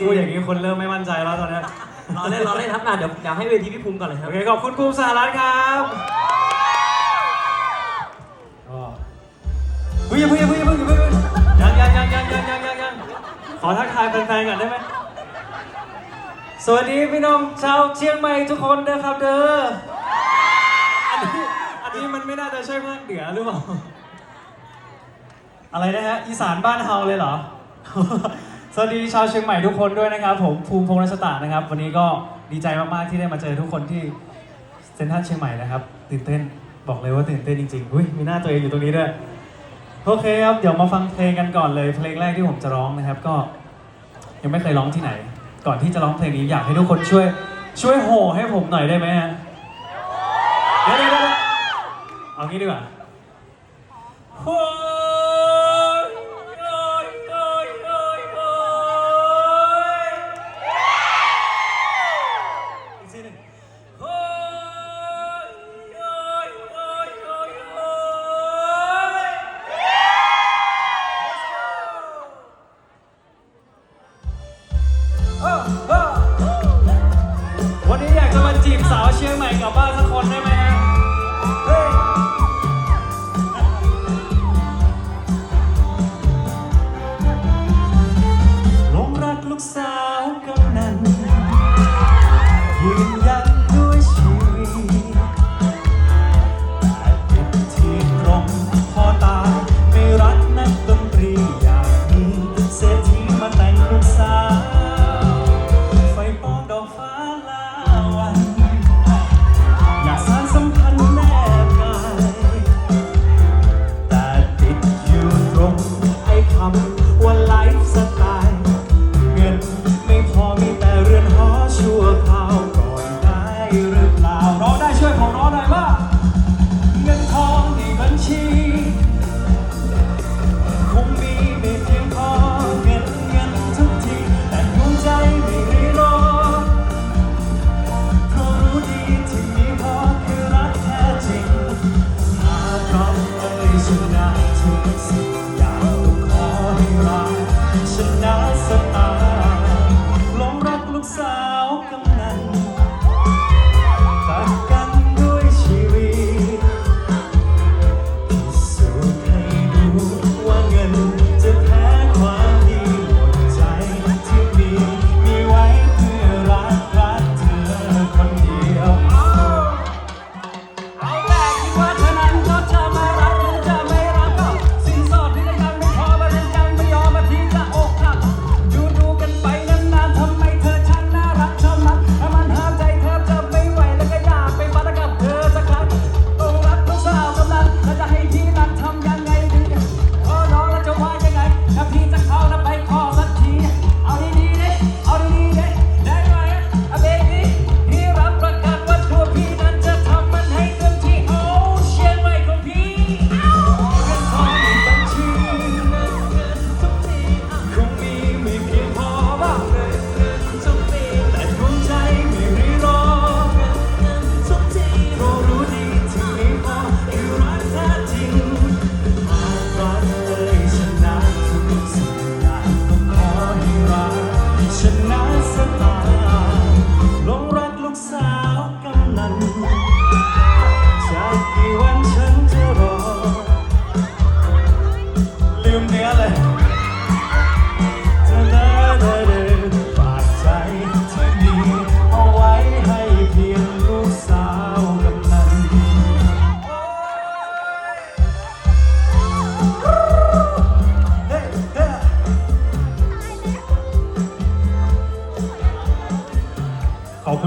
พูดอย่างนี้คนเริ่มไม่มั่นใจแล้วตอนเนี้ยรอเล่นรอเล่นครับอะเดี๋ยวเดี๋ยวให้เวทีพี่ภูมิก่อนเลยครัโอบเคขอบคุณภูมิสหรัฐครับก็เฮ้ยอย่าเพิ่งอย่าเพิ่งอย่าเพิ่งอย่าเพิ่งยังยังยังยังยังยังยังยังขอทักทายแฟนๆก่อนได้ไหมสวัสดีพี่น้องชาวเชียงใหม่ทุกคนนะครับเด้อ อันนี้อันนี้มันไม่น่าจะใช่ภาคเหนือหรือเปล่า อะไรนะฮะอีสานบ้านเฮาเลยเหรอ สวัสดีชาวเชียงใหม่ทุกคนด้วยนะครับ ผมภูมิพงษ์รัชตานะครับ วันนี้ก็ดีใจมากๆที่ได้มาเจอทุกคนที่เซ็นทรัลเชียงใหม่นะครับตื่นเต้นบอกเลยว่าตื่นเต้นจริงๆอุ้ยมีหน้าตัวเองอยู่ตรงนี้ด้วยโอเคครับเดี๋ยวมาฟังเพลงกันก่อนเลยเพลงแรกที่ผมจะร้องนะครับ ก็ ยังไม่เคยร้องที่ไหน ก่อนที่จะร้องเพลงนี้อยากให้ทุกคนช่วย ช่วยโห่ให้ผมหน่อยได้ไหมฮะเดี๋ยวเดี๋ยวเดี๋ยวเอางี้ดีกว่า วันนี้อยากจะมาจีบสาวเชียงใหม่กลับบ้านสักคนได้ไหมฮะเฮ้ยลงรักลูกสาว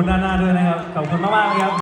คุณหน้าๆด้วยนะครับ ขอบคุณมากๆครับ